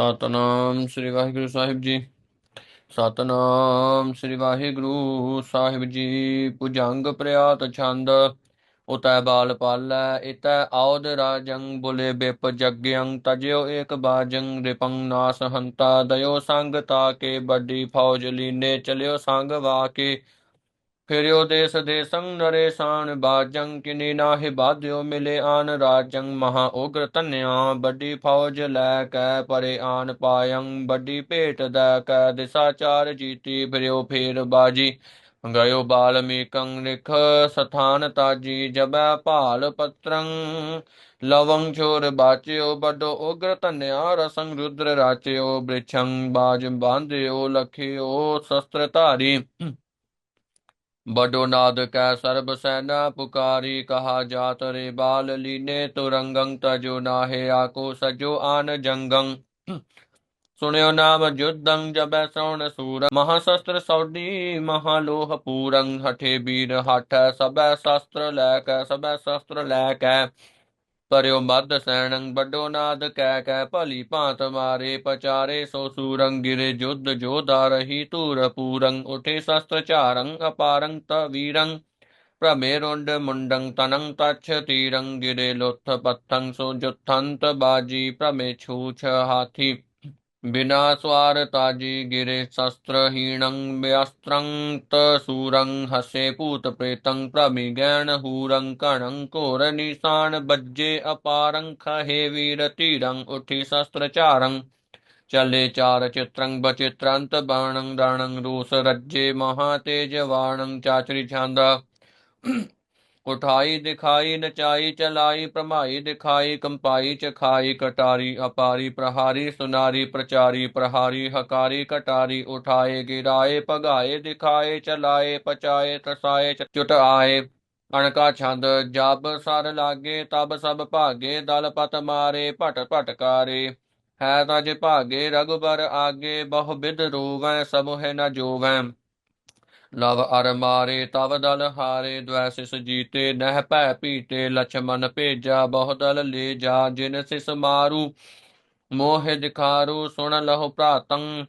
ਸਤਨਾਮ ਸ੍ਰੀ ਵਾਹਿਗੁਰੂ ਸਾਹਿਬ ਜੀ। ਸਤਨਾਮ ਸ੍ਰੀ ਵਾਹਿਗੁਰੂ ਸਾਹਿਬ ਜੀ। ਪੁਜੰਗ ਪ੍ਰਿਆਤ ਛੰਦ, ਉਤੈ ਬਾਲ ਪਾਲੈ, ਇਤੈ ਆਉਦ ਰਾਜੰ, ਬੁਲੇ ਬਿਪ ਜਗਯੰ, ਤਜਿਓ ਏਕ ਬਾਜੰ, ਰਿਪੰ ਨਾਸ ਹੰਤਾ, ਦਇਓ ਸੰਗ ਤਾਕੇ, ਵੱਡੀ ਫੌਜ ਲੀਨੇ, ਚਲਿਓ ਸੰਗ ਵਾਕੇ। ਫਿਰਿਓ ਦੇਸ ਦੇ ਦੇਸੰ ਨਰੇਸਾਨ ਬਾਜੰ ਕਿਨੀ ਨਾਹਿ ਬਾਧਿਓ ਮਿਲੇ ਆਨ ਰਾਜੰ ਮਹਾ ਉਗਰ ਧਨਿਆ, ਵੱਡੀ ਫੌਜ ਲੈ ਕੈ ਪਰੇ ਆਨ ਪਾਯੰ, ਵੱਡੀ ਭੇਟ ਦੈ ਕੈ ਦਿਸਾ ਚਾਰ ਜੀਤੀ, ਫਿਰਿਓ ਫੇਰ ਬਾਜੀ ਗਇਓ ਬਾਲਮੀਕੰ ਲਿਖ ਸਥਾਨ ਤਾਜੀ, ਜਬੈ ਭਾਲ ਪਤਰੰ, ਲਵੰ ਛੋਰ ਬਾਚਿਓ, ਵੱਡੋ ਉਗਰ ਧਨਿਆ, ਰਸੰ ਰੁਦਰ ਰਾਚਿਓ, ਬ੍ਰਿਛੰ ਬਾਜ ਬਾਂਧਿਓ, ਲਖਿਓ ਸ਼ਸਤਰ ਧਾਰੀ। ਬਡੋ ਨਾਦ ਕੈ ਸਰਬ ਸੈਨਾ ਪੁਕਾਰੀ ਕਹਾ ਜਾਤ ਰੇ ਬਾਲ ਲੀਨੇ ਤੁਰੰਗੰ ਤਜੋ ਨਾਹੇ ਆਕੋ ਸਜੋ ਆਨ ਜੰਗੰ। ਸੁਣਿਓ ਨਾਮ ਜੁਦੰ ਜਬੈ ਸੋਣ ਸੂਰ। ਮਹਾ ਮਹਾਸ਼ਸਤਰ ਸੌਡੀ ਮਹਾਲੋਹ ਪੂਰੰ। ਹਠੇ ਬੀਰ ਹਠ ਸਬੈ ਸ਼ਸਤਰ ਲੈ ਕੈ, ਸਬੈ ਸ਼ਸਤਰ ਲੈ ਕੈ। ਪਰਿਓ ਮਦ ਸੈਣੰ ਵੱਡੋ ਨਾਦ ਕਹਿ ਕਹਿ ਭਲੀ ਭਾਂਤ ਮਾਰੇ ਪਚਾਰੇ ਸੋ ਸੂਰੰ ਗਿਰੇ ਜੁਦ ਜੋਧਾ ਰਹੀ ਧੂਰ ਪੂਰੰ ਉਠੇ ਸ਼ਸਤਰ ਝਾਰੰ ਅਪਾਰੰ ਤ ਵੀਰੰ ਪ੍ਰਮੇ ਰੁੰਡ ਮੁੰਡੰ ਤਨੰ ਤਛ ਤੀਰੰ ਗਿਰੇ ਲੁੱਥ ਪੱਥੰ ਸੋ ਜੁਥੰਤ ਬਾਜੀ ਪ੍ਰਮੇ ਛੂਛ ਹਾਥੀ ਬਿਨਾ ਸਵਾਰ ਤਾਜੀ ਗਿਰੇ ਸ਼ਸਤਰਹੀਣੰ ਵਿਅਸਤਰੰ ਤ ਸੂਰੰ ਹਸੇ ਭੂਤ ਪ੍ਰੇਤੰ ਪ੍ਰਮੀ ਗੈਣ ਹੂਰੰ ਕਣੰ ਘੋਰ ਨਿਸ਼ਾਨ ਬੱਜੇ ਅਪਾਰੰ ਖਹੇ ਵੀਰ ਧੀਰੰ ਉਠਾਈ ਦਿਖਾਈ, ਨਚਾਈ, ਚਲਾਈ ਪ੍ਰਮਾਈ ਦਿਖਾਈ, ਕੰਪਾਈ, ਚਖਾਈ, ਕਟਾਰੀ, ਅਪਾਰੀ, ਪ੍ਰਹਾਰੀ, ਸੁਨਾਰੀ, ਪ੍ਰਚਾਰੀ, ਪ੍ਰਹਾਰੀ, ਹਕਾਰੀ, ਕਟਾਰੀ, ਉਠਾਏ, ਗਿਰਾਏ, ਭਗਾਏ, ਦਿਖਾਏ, ਚਲਾਏ, ਪਚਾਏ ਤਸਾਏ ਚੁਟ ਆਏ, ਅਣਕਾ ਛੰਦ, ਜਬ ਸਰ ਲਾਗੇ, ਤਬ ਸਭ ਭਾਗੇ, ਦਲ ਪਤ ਮਾਰੇ, ਭਟ ਭਟਕਾਰੇ ਹੈ ਤਜ ਭਾਗੇ ਰਗੁਬਰ ਆਗੇ, ਬਹੁ ਬਿਦ ਰੋਵੈ ਸਭ ਹੈ ਨ ਜੋਵੈ। ਲਵ ਅਰ ਮਾਰੇ ਤਵ ਦਲ ਹਾਰੇ ਦ્વੈਸਿਸ ਜੀਤੇ, ਨਹਿ ਭੈ ਪੀਤੇ ਲਛਮਨ ਭੇਜਾ, ਬਹੁ ਦਲ ਲੈ ਜਾ, ਜਿਨ ਸਿਸ ਮਾਰੂ, ਮੋਹਿ ਦਿਖਾਰੂ ਸੁਣ ਲਹੁ ਭਰਾਤੰ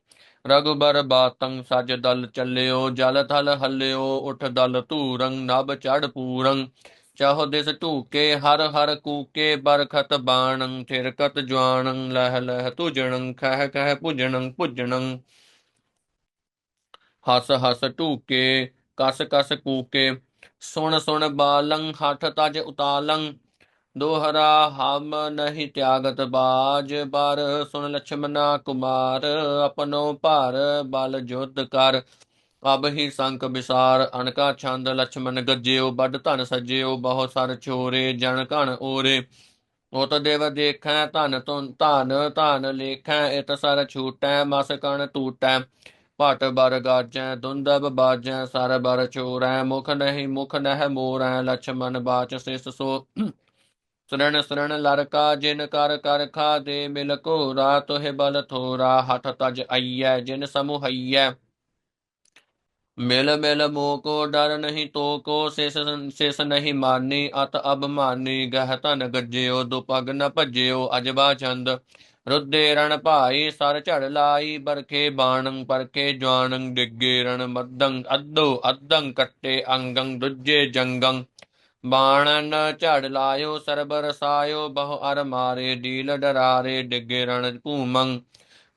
ਰਗੁਬਰ ਬਾਤੰ, ਸਜ ਦਲ ਚੱਲਿਓ, ਜਲ ਥਲ ਹੱਲਿਓ, ਉਠ ਦਲ ਧੂਰੰ, ਨਭ ਚੜ ਪੂਰੰ, ਚਾਹੋ ਦਿਸ ਢੂਕੇ, ਹਰ ਹਰ ਕੂਕੇ, ਬਰਖਤ ਬਾਣੰ, ਥਿਰਕਤ ਜਵਾਨੰ ਲਹਿ ਲਹਿ ਤੁਜਣੰ, ਖਹਿ ਖਹਿ ਪੁਜਣੰ ਪੁਜਣੰ। ਹੱਸ ਹੱਸ ਢੂਕੇ, ਕਸ ਕਸ ਕੂਕੇ। ਸੁਣ ਸੁਣ ਬਾਲੰ, ਹੱਠ ਤਜ ਉਤਾਲੰ। ਦੋਹਰਾ ਹਮ ਨਹੀਂ ਤਿਆਗਤ ਬਾਜ, ਬਰ ਸੁਣ ਲਛਮਨਾ ਕੁਮਾਰ ਆਪਨੋ ਭਾਰ ਬਲ ਜੁਧ ਕਰ। ਅਬ ਹੀ ਸੰਕ ਵਿਸਾਰ ਅਣਕਾ ਛੰਦ ਲਛਮਨ ਗੱਜਿਓ, ਵੱਡ ਧਨ ਸਜਿਓ, ਬਹੁ ਸਰ ਛੋਰੇ, ਜਣ ਘਣ ਓਰੇ। ਉਤ ਦੇਵ ਦੇਖੈ ਧਨ ਤੁਨ ਧਨ ਧਨ ਲੇਖੈ, ਇਤ ਸਰ ਛੂਟੈ, ਮਸ ਕਣ ਟੂਟੈ ਭਟ ਬਰ ਗਾਜੈ, ਦੁੰਦਬ ਬਾਜੈ, ਸਰ ਬਰ ਚੋਰੈ, ਮੁਖ ਨਹੀਂ ਮੁਖ ਨਹਿ ਮੋਰੈ ਲਛਮਨ ਬਾਚ ਸਿਸ ਸੋ। ਸਰਣ ਸਰਣ ਲਰਕਾ, ਜਿਨ ਕਰ ਕਰ ਦੇ ਮਿਲ ਕੋ ਰਾਤ ਹੈ ਬਲ ਥੋਰਾ, ਹਠ ਤਜ ਆਈਐ ਜਿਨ ਸਮੂਹਈਐ ਮਿਲ ਮਿਲ ਮੋ ਕੋ, ਡਰ ਨਹੀਂ ਤੋ ਕੋ, ਸਿਸ ਸਿਸ ਨਹੀਂ ਮਾਨੀ, ਅਤ ਅਬ ਮਾਨੀ, ਗਹਿ ਧਨ ਗੱਜਿਓ, ਦੁਪਗ ਨ ਭਜਿਓ, ਅਜਬਾ ਚੰਦ। ਰੁੱਦੇ ਰਣ ਭਾਈ ਸਰ ਝੜ ਲਾਈ, ਬਰਖੇ ਬਾਣੰ ਪਰਖੇ ਜਵਾਨੰ ਡਿੱਗੇ ਰਣ ਮੱਦੰ ਅੱਧੋ ਅੱਧੰ ਕੱਟੇ ਅੰਗੰ, ਦੁਜੇ ਜੰਗੰ। ਬਾਣਨ ਝੜ ਲਾਇਓ, ਸਰਬਰ ਸਾਇਓ, ਬਹੁ ਅਰ ਮਾਰੇ, ਡੀਲ ਡਰਾਰੇ, ਡਿੱਗੇ ਰਣ ਭੂਮੰ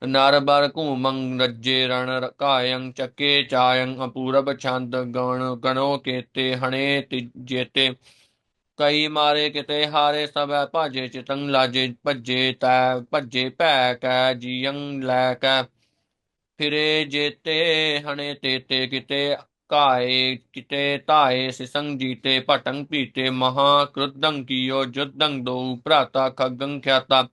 ਨਰ ਬਰ ਘੂਮੰ, ਰੱਜੇ ਰਣ ਕਾਯੰ ਚੱਕੇ ਚਾਯੰ ਅਪੂਰਬ ਛੰਦ, ਗਣ, ਗਣੋ ਕੇਤੇ, ਹਣੇ ਤਿ- ਜੇਤੇ। ਕਈ ਮਾਰੇ ਕਿਤੇ ਹਾਰੇ, ਸਭੈ ਭਾਜੇ ਚਿਤੰਗ ਲਾਜੇ, ਭੱਜੇ ਤੈ, ਭੱਜੇ ਭੈ ਕੈ, ਜੀਯੰ ਲੈ ਕੈ। ਫਿਰੇ ਜੇਤੇ, ਹਣੇ ਤੇਤੇ ਕਿਤੇ ਕਾਏ ਕਿਤੇ ਧਾਏ ਸਿਸੰ ਜੀਤੇ ਭਟੰ ਪੀਤੇ ਮਹਾ ਕ੍ਰੁੱਧੰ ਕੀਓ ਜੁद्धੰ ਦੋ ਭਰਾਤਾ ਖਗੰ ਖਿਆਤਾ।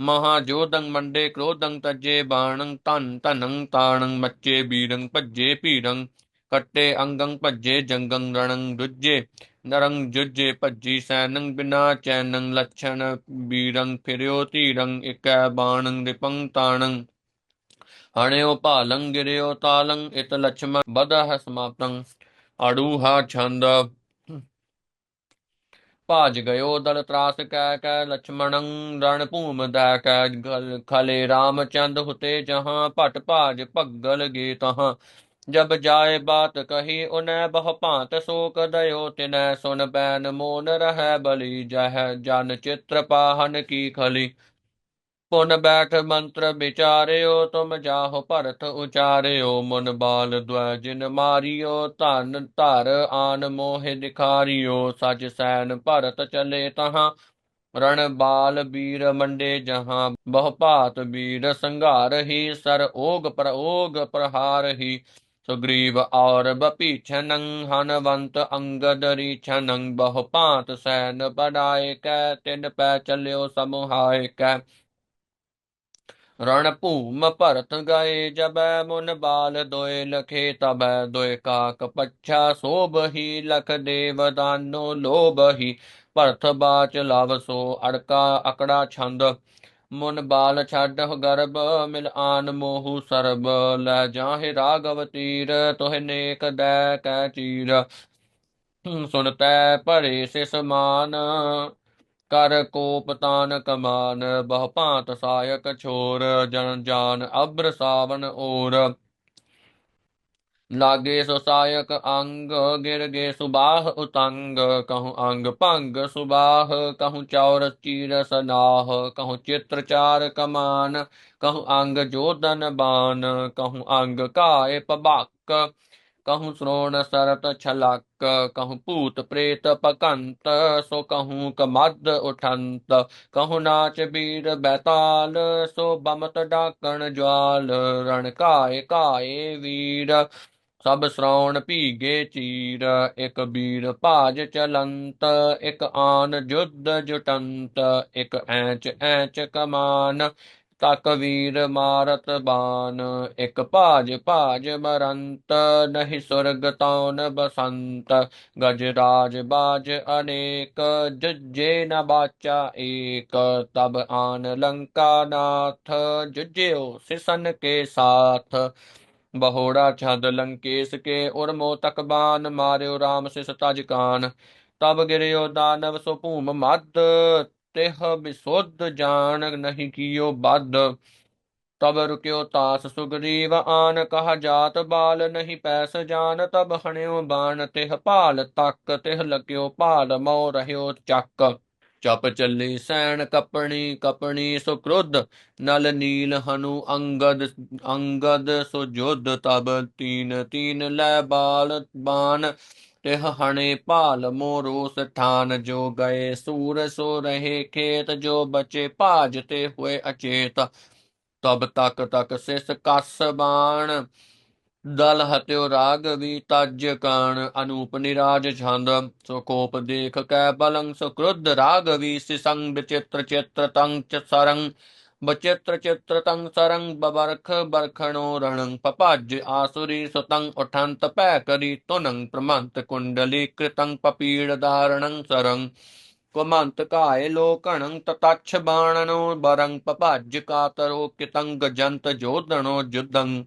ਮਹਾ ਜੋਧੰ ਮੰਡੇ, ਕ੍ਰੋਧੰ ਤਜੇ, ਬਾਣੰ ਧਨ, ਧਨੰ ਤਾਣੰ, ਮੱਚੇ ਬੀਰੰ ਭੱਜੇ ਭੀਰੰ ਕੱਟੇ, ਅੰਗੰ ਭੱਜੇ, ਜੰਗੰ ਰਣੰ ਦੁੱਜੇ ਨਰੰ ਜੁਜੇ ਭੱਜੀ ਸੈਨੰ ਬਿਨਾ ਚੈਨੰ ਲਛਣ ਬੀਰੰ ਫਿਰਿਓ ਧੀਰੰ ਇਕੈ ਬਾਣੰ ਰਿਪੰ ਤਾਣੰ ਹਣਿਓ ਭਾਲੰ ਗਿਰਿਓ ਤਾਲੰ ਇਤ ਲਛਮਨ ਬਦਹ ਸਮਾਪਤੰ ਅੜੂਹਾ ਛੰਦ। ਭਾਜ ਗਇਓ ਦਲ ਤਰਾਸ ਕੈ ਕੈ ਲਛਮਣੰ, ਰਣ ਭੂਮ ਦੈ ਕੈ ਖਲੇ ਰਾਮ ਚੰਦ ਹੁਤੇ ਜਹਾਂ, ਭਟ ਭਾਜ ਭਗਲ ਗੇ ਤਹਾਂ ਜਬ ਜਾਏ ਬਾਤ ਕਹੀ ਉਨੈ ਬਹੁ ਭਾਂਤ ਸੋਕ ਦਇਓ ਤਿਨੈ ਸੁਨ ਬੈਨ ਮੋਨ ਰਹੈ ਬਲੀ, ਜਹ ਜਨ ਚਿਤ੍ਰ ਪਾਹਨ ਕੀ ਖਲੀ। ਪੁਨ ਬੈਠ ਮੰਤਰ ਵਿਚਾਰਿਓ, ਤੁਮ ਜਾਹੋ ਭਰਤ ਉਚਾਰਿਓ, ਮਨ ਬਾਲ ਦ્વੈ ਜਿਨ ਮਾਰਿਓ, ਧਨ ਧਰ ਆਨ ਮੋਹਿ ਦਿਖਾਰਿਓ ਸਜ ਸੈਨ ਭਰਤ ਚਲੇ ਤਹਾਂ। ਰਣ ਬਾਲ ਵੀਰ ਮੰਡੇ ਜਹਾਂ, ਬਹੁ ਭਾਤ ਵੀਰ ਸੰਘਾਰ ਹੀ, ਸਰ ਓਗ ਪ੍ਰਓਗ ਪ੍ਰਹਾਰ ਹੀ। ਸੁਗਰੀਵ ਔਰ ਬਪੀਛਨੰ ਹਨਵੰਤ ਅੰਗਦ ਰੀਛਨੰ ਬਹੁ ਭਾਂਤ ਸੈਨ ਬੜਾਏ ਕੈ, ਤਿਨ ਪੈ ਚਲਿਓ ਸਮੁਹਾਏ ਕੈ। ਰਣ ਭੂਮ ਭਰਤ ਗਏ, ਜਬੈ ਮੁਨ ਬਾਲ ਦੋਇ ਲਖੇ, ਤਬੈ ਦੋਇ ਕਾਕ ਪੱਛਾ ਸੋਭਹੀ ਲਖ ਦੇਵ ਦਾਨੋ ਲੋਭਹੀ ਭਰਤ ਬਾਚ ਲਵ ਸੋ ਅੜਕਾ, ਅਕੜਾ ਛੰਦ ਮੁਨ ਬਾਲ ਛੱਡ ਗਰਬ, ਮਿਲ ਆਨ ਮੋਹੂ ਸਰਬ। ਲੈ ਜਾਹੇ ਰਾਗਵ ਤੀਰ, ਤੋਹਿ ਨੇਕ ਦੈ ਕੈ ਚੀਰ। ਸੁਨ ਤੈ ਭਰੇ ਸਿਸ ਮਾਨ, ਕਰ ਕੋਪ ਤਾਨ ਕਮਾਨ। ਬਹੁ ਭਾਂਤ ਸਾਇਕ ਛੋਰ, ਜਨ ਜਾਨ ਅਬਰ ਸਾਵਨ ਔਰ। ਲਾਗੇ ਸੋ ਸਾਇਕ ਅੰਗ ਗਿਰ ਗੇ ਸੁਬਾਹ ਉਤੰਗ ਕਹੂੰ ਅੰਗ ਭੰਗ ਸੁਬਾਹ ਕਹੂੰ ਚੌਰ ਚੀਰ ਸਨਾਹ ਕਹੂੰ ਚਿਤ੍ਰ ਚਾਰ ਕਮਾਨ ਕਹੂੰ ਅੰਗ ਜੋਦਨ ਬਾਨ ਕਹੂੰ ਅੰਗ ਕਾਏ ਪਬਾਕ ਕਹੂੰ ਸ਼੍ਰੋਣ ਸਰਤ ਛਲਕ ਕਹੂੰ ਭੂਤ ਪ੍ਰੇਤ ਪਕੰਤ ਸੋ ਕਹੂੰ ਕਮਦ ਉਠੰਤ ਕਹੂੰ ਨਾਚ ਵੀਰ ਬੈਤਾਲ ਸੋ ਬਮਤ ਡਾਕਣ ਜਵਾਲ ਰਣ ਕਾਏ ਕਾਏ ਵੀਰ ਸਭ ਸ਼੍ਰੌਣ ਭੀਗੇ ਚੀਰ, ਇਕ ਵੀਰ ਭਾਜ ਚਲੰਤ, ਇਕ ਆਨ ਜੁਦ ਜੁਟੰਤ, ਇਕ ਐਂਚ ਐਂਚ ਕਮਾਨ, ਤਕ ਵੀਰ ਮਾਰਤ ਬਾਨ, ਇਕ ਭਾਜ ਭਾਜ ਮਰੰਤ, ਨਹੀਂ ਸੁਰਗ ਤੌਨ ਬਸੰਤ ਗਜਰਾਜ ਬਾਜ ਅਨੇਕ ਜੁਜੇ ਨ ਬਾਚਾ ਏਕ, ਤਬ ਆਨ ਲੰਕਾ ਨਾਥ ਜੁਜਿਓ ਸਿਸਨ ਕੇ ਸਾਥ। ਬਹੋੜਾ ਛਦ ਲੰਕੇਸ ਕੇ ਉਰਮੋ ਤਕ ਬਾਨ ਮਾਰਿਓ ਰਾਮ ਸਿਸ ਤਜ ਕਾਨ। ਤਬ ਗਿਰਿਓ ਦਾਨਵ ਸੋ ਭੂਮ ਮਦ ਤਿਹ ਬਿਸੁੱਧ ਜਾਣ ਨਹੀਂ ਕੀਓ ਬਦ ਤਬ ਰੁਕਿਓ ਤਾਸ ਸੁਗਰੀਵ, ਆਨ ਕਹ ਜਾਤ ਬਾਲ ਨਹੀਂ ਪੈਸ ਜਾਨ, ਤਬ ਹਣਿਓ ਬਾਣ, ਤਿਹ ਭਾਲ ਤੱਕ, ਤਿਹ ਲਗਿਓ ਭਾਲ ਮੋ ਰਹਿਓ ਚੱਕ। ਚਪ ਚੱਲੀ ਸੈਣ ਕਪਣੀ ਕਪਣੀ ਸੋ ਕ੍ਰੋਧ, ਨਲ ਨੀਲ ਹਨੂ ਅੰਗਦ ਅੰਗਦ ਸੋ ਜੁਧ, ਤਬ ਤੀਨ ਤੀਨ ਲੈ ਬਾਲ ਬਾਨ ਤਿਹ ਹਣੇ ਭਾਲ ਮੋਰੋਸ ਠਾਨ ਜੋ ਗਏ ਸੂਰ ਸੋ ਰਹੇ ਖੇਤ, ਜੋ ਬਚੇ ਭਾਜਤੇ ਹੋਏ ਅਚੇਤ, ਤਬ ਤਕ ਤਕ ਸਿਸ ਕਸ ਬਾਣ ਦਲ ਹਤਿਓ ਰਾਗਵੀ ਤਜ ਕਾਣ ਅਨੂਪ ਨਿਰਾਜ ਛੰਦ ਸੋ ਕੋਪ ਦੇਖ ਕੈ ਬਲੰ ਸੋ ਕ੍ਰੁੱਧ ਰਾਗਵੀ ਸਿਸੰਗ ਵਿਚਿਤ੍ਰ ਚਿਤ੍ਰ ਤੰ ਚ ਸਰੰ ਬਚਿਤ੍ਰ ਚਿਤ੍ਰ ਤੰ ਸਰੰ ਬਬਰਖ ਬਰਖਣੋ ਰਣੰ ਪਪਜ ਆਸੁਰੀ ਸੁਤੰ ਉਠੰਤ ਪੈ ਕਰੀ ਤੁਨੰ ਪ੍ਰਮੰਤ ਕੁੰਡਲੀ ਕ੍ਰਿਤੰ ਪਪੀੜ ਧਾਰਣੰ ਸਰੰ ਕੁਮੰਤ ਕਾਏ ਲੋਕਣੰ ਤਤਛ ਬਾਣਨੋ ਬਰੰ ਪਪਜ ਕਾਤਰੋ ਕਿਤੰਗ ਜੰਤ ਜੋਦਣੋ ਜੁਦੰ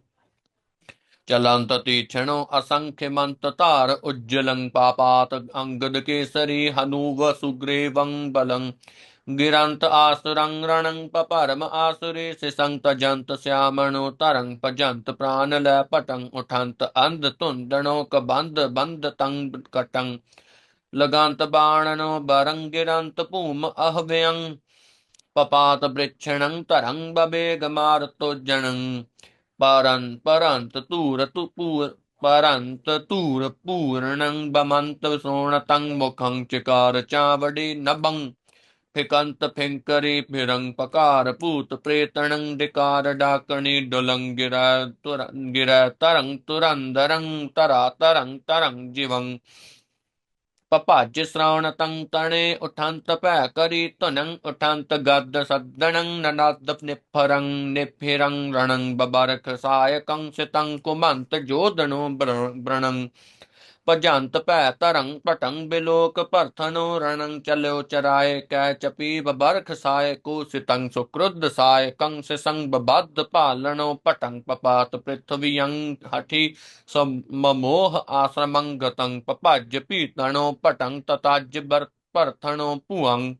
ਚਲੰਤ ਤੀਛਣੋ ਅਸੰਖਿ ਮੰਤ ਧਾਰ ਉਜਲੰ ਪਾਪਾਤ ਅੰਗਦ ਕੇਸਰੀ ਹਨੂਵ ਸੁਗ੍ਰੀਵੰ ਬਲੰ। ਗਿਰੰਤ ਆਸੁਰੰ ਰਣੰ ਪਪਰਮ ਆਸੁਰੀ ਸਿਸੰਤ ਜੰਤ ਸਿਆਮਣੋ ਤਰੰ ਭਜੰਤ ਪ੍ਰਾਨ ਲੈ ਪਟੰ ਉਠੰਤ ਅੰਧ ਧੁੰਦਣੋ ਕਬੰਧ ਬੰਧ ਤੰਗ ਕਟੰ। ਲਗੰਤ ਬਾਣਨੋ ਬਰੰ ਗਿਰੰਤ ਭੂਮ ਅਹਵਯੰ। ਪਪਾਤ ਬ੍ਰਿਛਣੰ ਤਰੰ ਬਬੇਗ ਮਾਰਤੋ ਜਣੰ ਪਰੰ ਪਰੰਤ ਧੂਰ ਤੁਪੂਰ ਪਰੰਤ ਧੂਰ ਪੂਰਣੰ ਬਮੰਤ ਸੋਣਤੰ ਮੁਖੰ ਚਕਾਰ ਚਾਵੜੀ ਨਬੰ ਫਿਕੰਤ ਫਿੰਕਰੀ ਫਿਰੰ ਪਕਾਰ ਭੂਤ ਪ੍ਰੇਤਣੰ ਪਪਾਜ ਸ਼੍ਰਾਵਣ ਤੰ ਤਣੇ ਉਠੰਤ ਭੈ ਕਰੀ ਧਨੰ ਉਠੰਤ ਗਦ ਸਦਣੰ ਨਨਦ ਨਿਫਰੰ ਨਿਫਿਰੰ ਰਣੰ ਬਬਰਖ ਸਾਇਕੰ ਸਿਤੰ ਕੁਮੰਤ ਜੋਦਨੋ ਬ੍ਰਣੰ ਭਜੰਤ ਭੈ ਤਰੰ ਪਟੰ ਬਿਲੋਕ ਭਰਥਨੋ ਰਣੰ ਚਲਿਓ ਚਰਾਏ ਕੈ ਚਪੀਬ ਬਰਖ ਸਾਇ ਕੋ ਸਿਤੰ ਸੁਕ੍ਰੁੱਧ ਸਾਇ ਕੰ ਸਿਸੰਗ ਬਬਦ ਭਾਲਣੋ ਪਟੰ ਪਪਾਤ ਪ੍ਰਿਥਵੀਯੰ ਹਠੀ ਸਮਮੋਹ ਆਸਰਮੰ ਗਤੰ ਪਪਜ ਪੀਤਣੋ ਪਟੰ ਤਤਜ ਬਰ ਭਰਥਣੋ ਭੁਵੰ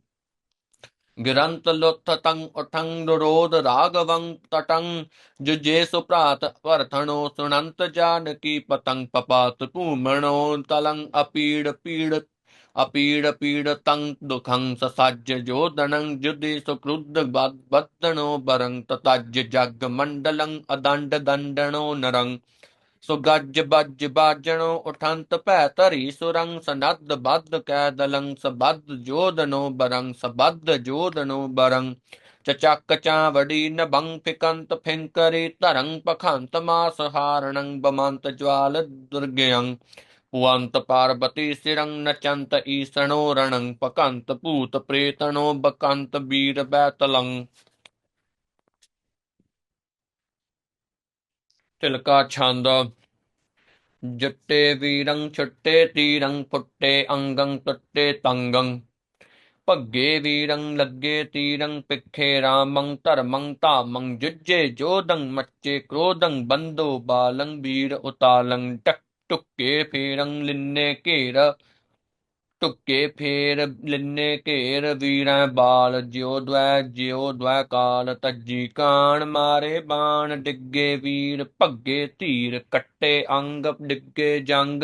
ਗਿਰੰਤ ਲੁੱਥ ਤੰ ਉਠੰ ਨਿਰੋਧ ਰਾਗਵੰ ਤਟੰ ਜੁਜੇ ਸੁਪ੍ਰਾਤ ਭਰਥਣੋ ਸੁਨੰਤ ਜਾਨਕੀ ਪਤੰਗ ਪਪਾਤ ਭੂਮਣੋ ਤਲੰ ਅਪੀੜ ਪੀੜ ਅਪੀੜ ਪੀੜ ਤੰ ਦੁਖੰ ਸਸੱਜ ਜੋਦਨੰ ਜੁਦੀ ਸੁਕ੍ਰੁੱਧ ਬੱਦਣੋ ਬਰੰ ਤਤਜ ਜਗ ਮੰਡਲੰ ਅਦੰਡ ਦੰਡਣੋ ਨਰੰ ਸੋ ਗੱਜ ਬੱਜ ਬਾਜਣੋ, ਉਠੰਤ ਭੈ ਧਰੀ ਸੁਰੰਗ ਸਨੱਦ ਬੱਦ ਕੈ ਦਲੰ ਸਬਦ ਜੋਦਨੋ ਬਰੰਗ ਸਬਦ ਜੋਦਨੋ ਬਰੰਗ। ਚਚਕ ਚਾਵੜੀ ਨਭੰ ਫਿਕੰਤ ਫਿੰਕਰੀ ਤਰੰਗ ਪਖੰਤ ਮਾਸ ਹਾਰਣੰ, ਬਮੰਤ ਜਵਾਲ ਦੁਰਗਯੰ। ਪੁਵੰਤ ਪਾਰਬਤੀ ਸਿਰੰ ਨਚੰਤ ਈਸਣੋ ਰਣੰ ਪਕੰਤ ਭੂਤ ਪ੍ਰੇਤਣੋ ਬਕੰਤ ਬੀਰ ਬੈਤਲੰ ਤਿਲਕਾ ਛੰਦ। ਜੱਟੇ ਵੀਰੰ, ਛੱਟੇ ਤੀਰੰ ਫੁੱਟੇ ਅੰਗੰ ਟੱਟੇ ਤੰਗੰ। ਭੱਗੇ ਵੀਰੰ, ਲੱਗੇ ਤੀਰੰ ਪਿੱਖੇ ਰਾਮੰ, ਧਰਮੰ, ਧਾਮੰ ਜੁਜੇ ਜੋਦੰ ਮੱਚੇ ਕ੍ਰੋਧੰ ਬੰਦੋ ਬਾਲੰ, ਵੀਰ ਉਤਾਲੰ ਟਕ ਟੁੱਕੇ ਫੇਰੰ, ਲਿੰਨੇ ਘੇਰ। ਟੁੱਕੇ ਫੇਰ ਲਿੰਨੇ ਘੇਰ ਵੀਰਾਂ ਬਾਲ, ਜਿਉ ਦ્વੈ ਜਿਉ ਦ્વੈ ਕਾਲ, ਤੱਜੀ ਕਾਣ ਮਾਰੇ ਬਾਣ, ਡਿੱਗੇ ਵੀਰ ਭੱਗੇ ਧੀਰ, ਕੱਟੇ ਅੰਗ, ਡਿੱਗੇ ਜੰਗ।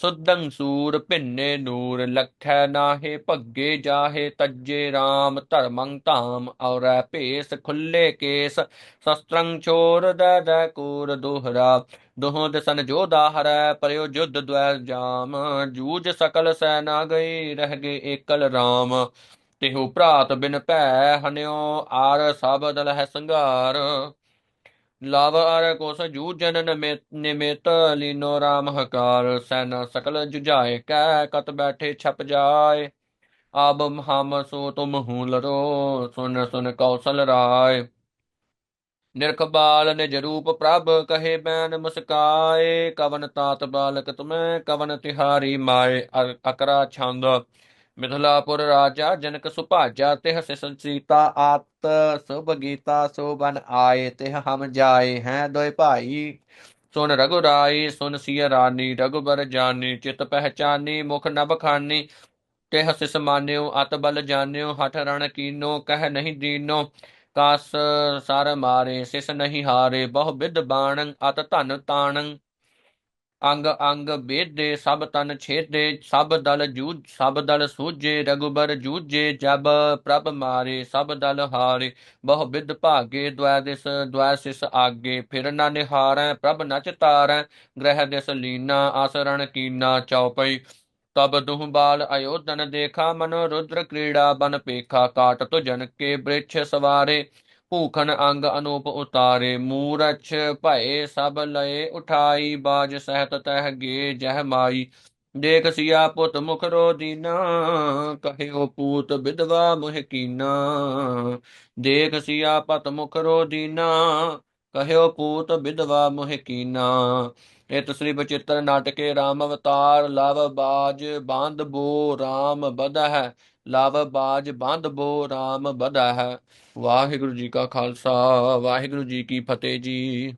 ਸੁਦੰ ਸੂਰ ਭਿੰਨੇ ਨੂਰ, ਲਖੈ ਨਾਹੇ ਭੱਗੇ ਜਾਹੇ ਤੱਜੇ RAM ਧਰਮੰ ਧਾਮ ਔਰੈ ਭੇਸ ਖੁੱਲੇ ਕੇਸ, ਸ਼ਸਤਰੰ ਛੋਰ ਦੈ ਦੈ ਕੂਰ ਦੋਹਰਾ ਦੋਹਾਂ ਦਸਨ ਜੋਧਾ ਹਰੈ ਪਰਿਓ ਜੁਧ ਦ્વੈ ਜਾਮ, ਜੂਝ ਸਕਲ ਸੈਨਾ ਗਈ, ਰਹਿ ਗਏ ਏਕਲ RAM ਤਿਹੂ ਭਰਾਤ ਬਿਨ ਭੈ ਹਨਿਓ, ਆਰ ਸਭ ਦਲ ਹੈ ਸੰਘਾਰ। ਲਵ ਅਰ ਕੋਸ ਜੂਜਨ ਨਿਮਿਤ ਲੀਨੋ ਰਾਮ ਹਕਾਰ, ਸੈਨਾ ਸਕਲ ਜੁਝਾਏ ਕੈ ਕਤ ਬੈਠੇ ਛਪ ਜਾਏ। ਆਬ ਹਮ ਸੋ ਤੁਮ ਹੂੰ ਲਰੋ, ਸੁਨ ਸੁਨ ਕੌਸਲ ਰਾਏ। ਨਿਰਖਬਾਲ ਨਿਜ ਰੂਪ ਪ੍ਰਭ ਕਹੇ ਬੈਨ ਮੁਸਕਾਏ, ਕਵਨ ਤਾਤ ਬਾਲਕ ਤੁਮੈ, ਕਵਨ ਤਿਹਾਰੀ ਮਾਏ ਅਕਰਾ ਛੰਦ। ਮਿਥਲਾਪੁਰ ਰਾਜਾ ਜਨਕ ਸੁਭਾਜਾ ਤੇ ਸਿਸ ਸੀਤਾ ਆਤ ਸੁਭ ਗੀਤਾ ਸੋ ਬਨ ਆਏ, ਤਿਹ ਹਮ ਜਾਏ ਹੈ ਦੋਇ ਭਾਈ। ਸੁਨ ਰਗੁਰਾਈ ਸੁਨ ਸਿയ ਰਾਨੀ ਰਗੁਬਰ ਜਾਨੀ, ਚਿਤ ਪਹਿਚਾਨੀ, ਮੁਖ ਨਭ ਖਾਨੀ। ਤੇ ਸਿਸ ਮਾਨਿਓ, ਅਤ ਬਲ ਜਾਣਿਓ ਹਠ ਰਣ ਕੀਨੋ, ਕਹਿ ਨਹੀਂ ਦੀਨੋ। ਕਾਸ ਸਰ ਮਾਰੇ, ਸਿਸ ਨਹੀਂ ਹਾਰੇ, ਬਹੁ ਬਿਦ ਬਾਣੰ, ਅਤ ਧਨ ਤਾਣੰ। ਅੰਗ ਅੰਗ ਬੇਦੇ ਸਭ ਤਨ ਛੇਦੇ, ਸਭ ਦਲ ਜੂਝ ਸਭ ਦਲ ਸੂਝੇ ਰਗੁਬਰ ਜੂਜੇ ਜਬ ਪ੍ਰਭ ਮਾਰੇ, ਸਭ ਦਲ ਹਾਰੇ। ਬਹੁ ਵਿਦ ਭਾਗੇ ਦਵਾਦਿਸ ਦਵਾਸਿਸ ਆਗੇ। ਫਿਰ ਨਾ ਨਿਹਾਰੈ, ਪ੍ਰਭ ਨਚ ਤਾਰੈ ਗ੍ਰਹਿ ਦਿਸ ਲੀਨਾ, ਆਸਰਣ ਕੀਨਾ, ਚਉਪਈ। ਤਬ ਦੁਹ ਬਾਲ ਅਯੋਧਨ ਦੇਖਾ ਮਨ ਰੁਦਰ ਕ੍ਰੀੜਾ ਬਨ ਪੇਖਾ, ਕਾਟ ਤੁ ਜਨਕੇ ਬ੍ਰਿਛ ਸਵਾਰੇ। ਭੂਖਣ ਅੰਗ ਅਨੂਪ ਉਤਾਰੇ, ਮੂਰਛ ਭਏ ਸਭ ਲਏ, ਉਠਾਈ ਬਾਜ ਸਹਿਤ ਤਹ ਗੇ ਜਹ ਮਾਈ। ਦੇਖ ਸਿਆ ਪੁੱਤ ਮੁਖ ਰੋ ਦੀਨਾ ਕਹਿਓ ਪੂਤ ਵਿਧਵਾ ਮੁਹ ਕੀਨਾ। ਦੇਖ ਸਿਆ ਪਤ ਮੁਖ ਰੋ ਦੀਨਾ ਕਹਿਓ ਪੂਤ ਵਿਧਵਾ ਮੁਹ ਕੀਨਾ। ਇਹ ਤਸਰੀ ਬਚਿੱਤਰ ਨਾਟਕੇ RAM ਅਵਤਾਰ ਲਵ ਬਾਜ ਬਾਂਧ ਬੋ RAM ਬਦਾ ਹੈ ਲਾਵ ਬਾਜ ਬੰਦ ਬੋ RAM ਬਦਾ ਹੈ। ਵਾਹਿਗੁਰੂ ਜੀ ਕਾ ਖਾਲਸਾ, ਵਾਹਿਗੁਰੂ ਜੀ ਕੀ ਫਤਿਹ ਜੀ।